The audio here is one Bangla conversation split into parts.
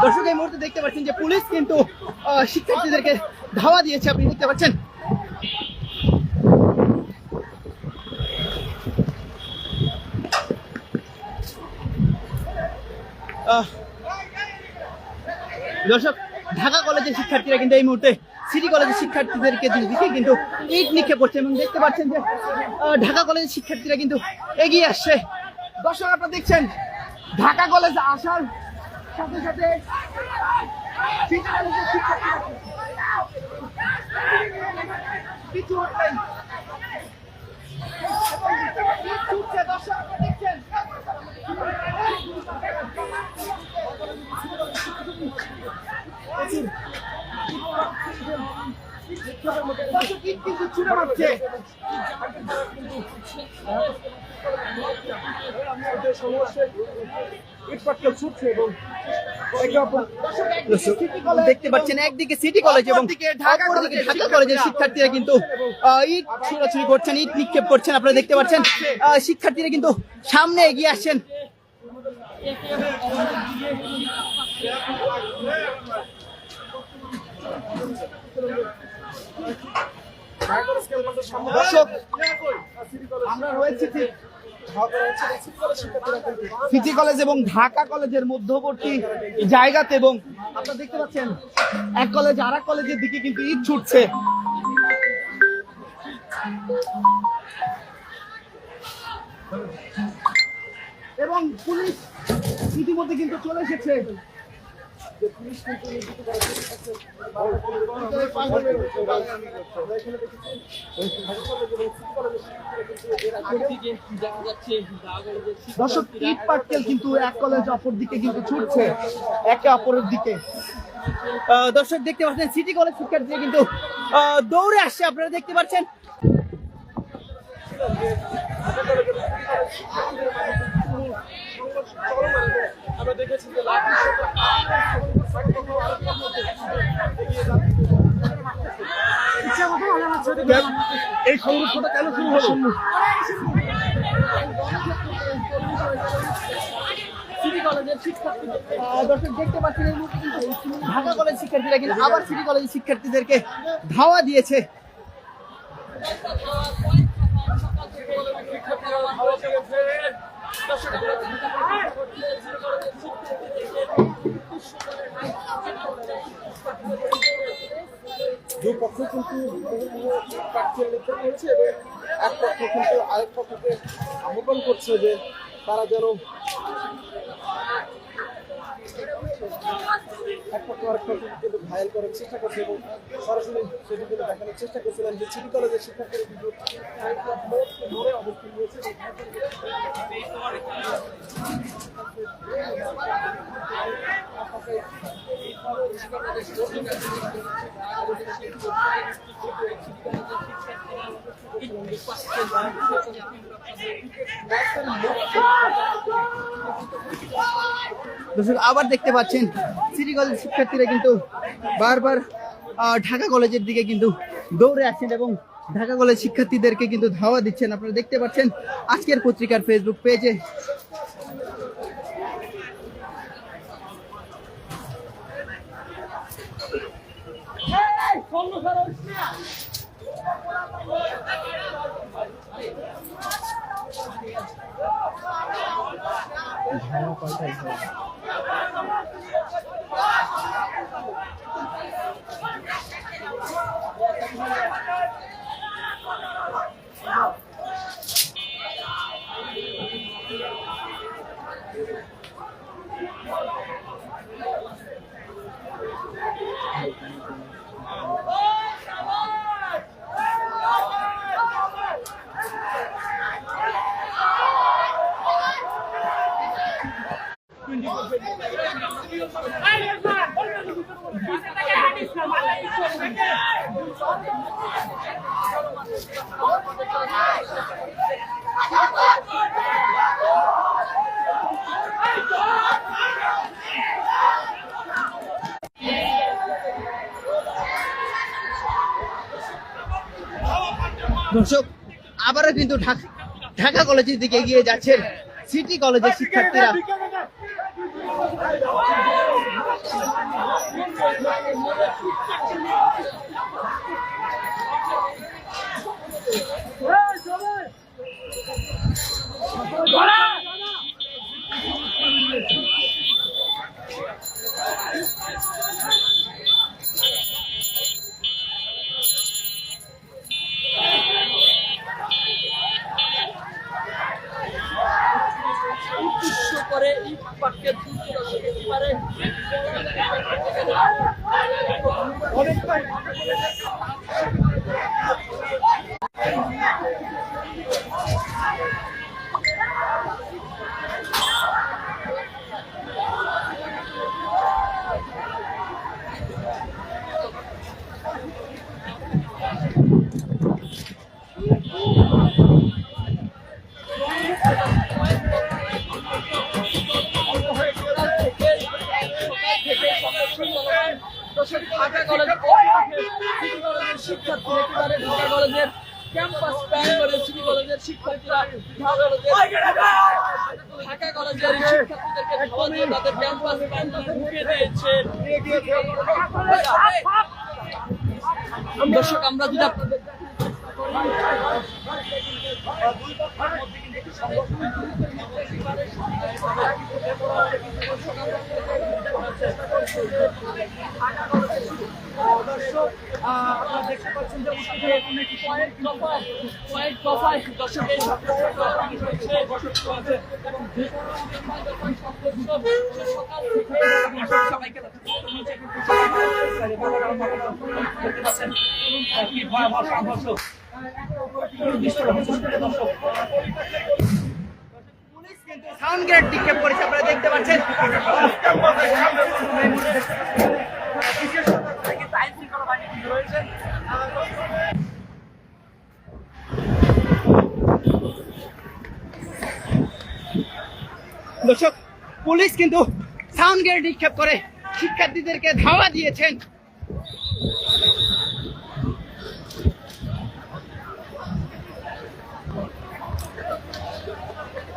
দর্শক এই মুহূর্তে দেখতে পাচ্ছেন যে পুলিশ কিন্তু শিক্ষার্থীদেরকে ধাওয়া দিয়েছে আপনি দেখতে পাচ্ছেন? আহ, দর্শক, ঢাকা কলেজের শিক্ষার্থীরা কিন্তু এই মুহূর্তে সিটি কলেজের শিক্ষার্থীদেরকে দিকে কিন্তু ইট নিক্ষেপ করছে এবং দেখতে পাচ্ছেন যে ঢাকা কলেজের শিক্ষার্থীরা কিন্তু এগিয়ে আসছে দর্শক, আপনারা দেখছেন, ঢাকা কলেজ আসার সাথে সাথে শিক্ষার্থীরা। ইট ছুটছে, দর্শক আপনারা দেখছেন দর্শক ইট দেখতে পাচ্ছেন একদিকে সিটি কলেজ এবং ঢাকা কলেজে ঢাকা কলেজের শিক্ষার্থীরা কিন্তু ইট ছোড়াছুড়ি করছেন ইট নিক্ষেপ করছেন আপনারা দেখতে পাচ্ছেন শিক্ষার্থীরা কিন্তু সামনে এগিয়ে আসছেন। দর্শক আমরা রয়েছি ঠিক সিটি কলেজ এবং ঢাকা কলেজের মধ্যবর্তী জায়গাতে এবং আপনারা দেখতে পাচ্ছেন এক কলেজ আর এক কলেজের দিকে কিন্তু ইট ছুটছে। এবং পুলিশ ইতিমধ্যে কিন্তু চলে এসেছে। দর্শক, ইট পাটকেল কিন্তু এক কলেজ অপর দিকে কিন্তু ছুটছে। একে অপরের দিকে। দর্শক, দেখতে পাচ্ছেন সিটি কলেজ শিক্ষার্থীরা কিন্তু দৌড়ে আসছে। আপনারা দেখতে পাচ্ছেন। আমরা দেখেছি যে এই সংঘর্ষটা কেন শুরু হলো? দর্শক দেখতে পাচ্ছেন এই মুহূর্তে কিন্তু ঢাকা কলেজ শিক্ষার্থীরা কিন্তু আবার সিটি কলেজের শিক্ষার্থীদেরকে ধাওয়া দিয়েছে। দুই পক্ষ কিন্তু প্রার্থী লিখতে হয়েছে এবং এক পক্ষ কিন্তু আরেক পক্ষকে আহ্বান করছে যে তারা যেন এক পক্ষ পক্ষ কিন্তু ঘায়াল করার চেষ্টা করছে এবং সরাসরি সেটি দেখানোর চেষ্টা করছিলেন যে সিটি কলেজের শিক্ষার্থীরা কিন্তু অবস্থান রয়েছে দর্শক, আবার দেখতে পাচ্ছেন সিটি কলেজের শিক্ষার্থীরা কিন্তু বারবার ঢাকা কলেজের দিকে কিন্তু দৌড়ে আসছেন এবং ঢাকা কলেজ শিক্ষার্থীদেরকে কিন্তু ধাওয়া দিচ্ছেন। আপনারা দেখতে পাচ্ছেন আজকের পত্রিকার ফেসবুক পেজে ঢাকা কলটা দর্শক আবারও কিন্তু ঢাকা কলেজের দিকে এগিয়ে যাচ্ছেন সিটি কলেজের শিক্ষার্থীরা উদ্দেশ্য করে এই বাক্যের দুর্যোগ ঢাকা কলেজ সিটি কলেজের শিক্ষার্থী একেবারে ঢাকা কলেজের ক্যাম্পাস প্ল্যান করে সিটি কলেজের শিক্ষার্থীরা ঢাকা কলেজের শিক্ষার্থীদেরকে ধাওয়া দিয়ে তাদের ক্যাম্পাস প্ল্যান ঢুকে দিয়েছে। দর্শক আমরা যদি আপনাদের দর্শক আপনারা দেখতে পাচ্ছেন যে উত্তরে এখন একটি কয়েক দফায় কয়েক দফায় দর্শক এই আছে এবং যে সকাল থেকে কিন্তু সাউন্ড করেছে দেখতে পাচ্ছেন। দর্শক পুলিশ কিন্তু সাউন্ড গ্রেড নিক্ষেপ করে শিক্ষার্থীদেরকে ধাওয়া দিয়েছেন।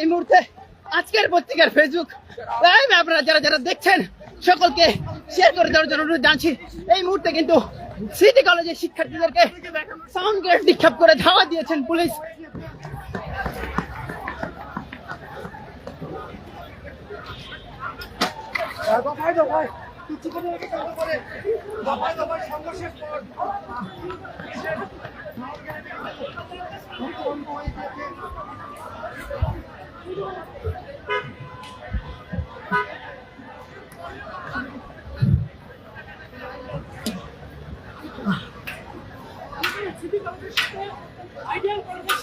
এই মুহূর্তে আজকের পত্রিকার ফেসবুক লাইভ আপনারা যারা যারা দেখছেন, সকলকে শেয়ার করে দেওয়ার জন্য অনুরোধ জানছি এই মুহূর্তে কিন্তু সিটি কলেজের শিক্ষার্থীদেরকে সাউন্ড গ্রেড নিক্ষেপ করে ধাওয়া দিয়েছেন পুলিশ। সংঘর্ষের Ah. ideal for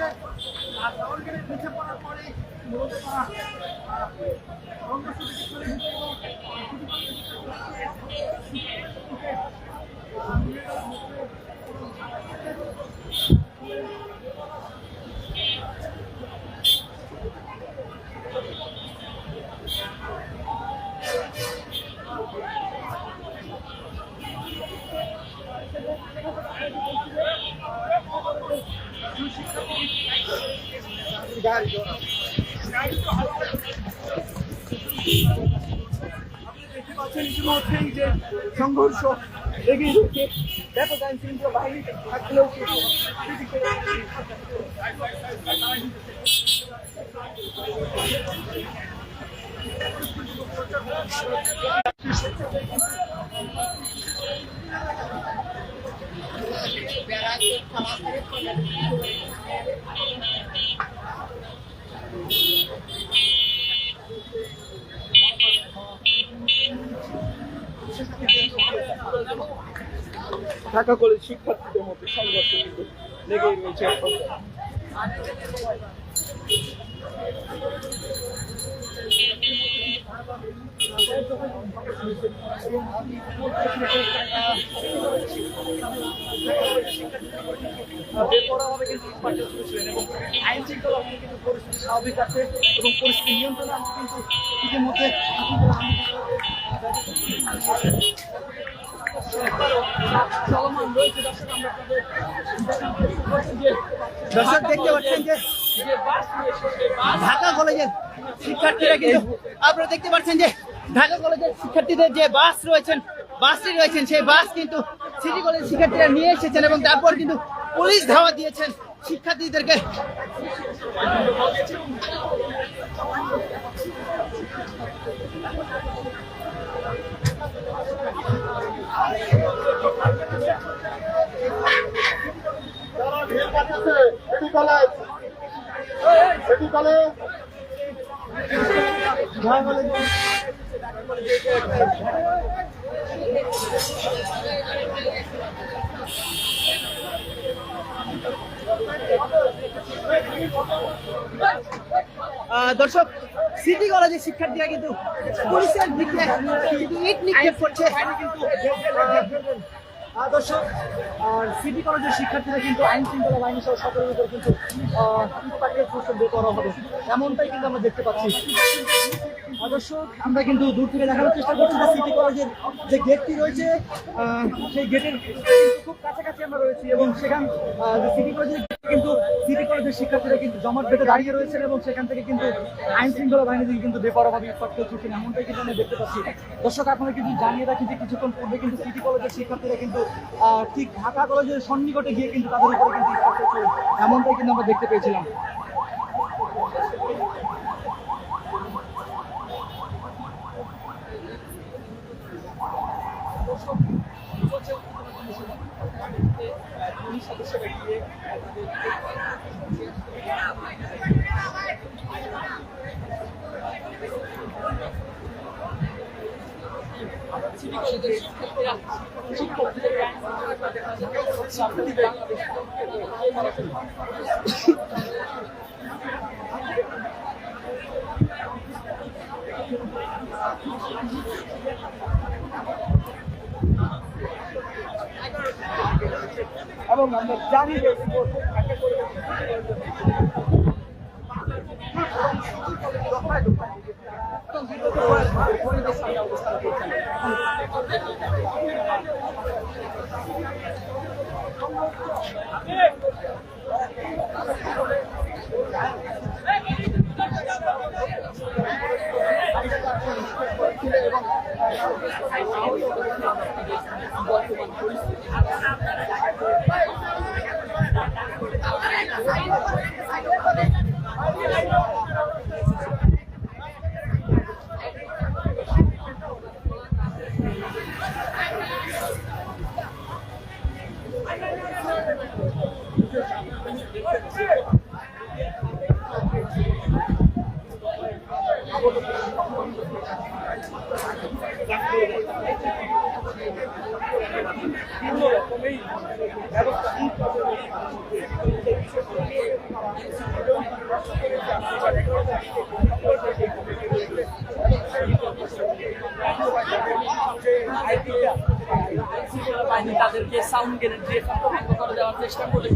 অর্থাৎ আর সাউন্ড নিচে পড়ার পরে মূলত করে দেখতে পাচ্ছেন ইতিমধ্যেই যে সংঘর্ষ এগিয়ে যাচ্ছে ব্যাপক আইন শৃঙ্খলা বাহিনী থাকলেও কিন্তু ঢাকা কলেজ শিক্ষার্থীদের মধ্যে সংঘর্ষ কিন্তু লেগেই রয়েছে বেপরোয়াভাবে কিন্তু পরিস্থিতি স্বাভাবিক আছে এবং পরিস্থিতি নিয়ন্ত্রণে কিন্তু ইতিমধ্যে দর্শক দেখতে পাচ্ছেন যে ঢাকা কলেজের শিক্ষার্থীরা কিন্তু, আপনারা দেখতে পাচ্ছেন যে ঢাকা কলেজের শিক্ষার্থীদের যে বাস রয়েছেন, বাসটি রয়েছেন, সেই বাস কিন্তু সিটি কলেজের শিক্ষার্থীরা নিয়ে এসেছেন এবং তারপর কিন্তু পুলিশ ধাওয়া দিয়েছেন শিক্ষার্থীদেরকে। কলেজ সিটি কলেজ আহ, দর্শক সিটি কলেজের শিক্ষার্থীরা কিন্তু পুলিশের দিকে কিন্তু ইট নিক্ষেপ করছে আহ, দর্শক আর সিটি কলেজের শিক্ষার্থীরা কিন্তু আইন শৃঙ্খলা বাহিনী সহ সকলের উপর কিন্তু বের করা হবে। এমনটাই কিন্তু আমরা দেখতে পাচ্ছি। আহ, দর্শক আমরা কিন্তু দূর থেকে দেখানোর চেষ্টা করছি যে সিটি কলেজের যে গেটটি রয়েছে সেই গেটের খুব কাছাকাছি আমরা রয়েছি এবং সেখান সিটি কলেজের কিন্তু সিটি কলেজের শিক্ষার্থীরা কিন্তু জমাট বেঁধে দাঁড়িয়ে রয়েছেন এবং সেখান থেকে কিন্তু আইন শৃঙ্খলা বাহিনী কিন্তু বেপরোয়াভাবে ইটপাট করে ছুটছেন এমনটাই কিন্তু আমরা দেখতে পাচ্ছি। দর্শক আপনারা কিন্তু জানিয়ে রাখি যে কিছুক্ষণ পূর্বে কিন্তু সিটি কলেজের শিক্ষার্থীরা কিন্তু আহ, ঠিক ঢাকা কলেজের সন্নিকটে গিয়ে কিন্তু তাদের উপরে কিন্তু এমনটাই কিন্তু আমরা দেখতে পেয়েছিলাম। এবং আমরা জানি যে আইনশৃঙ্খলা বাহিনী তাদেরকে সাউন্ড গ্রেনেড দিয়ে সম্পর্ক করে দেওয়ার চেষ্টা করলে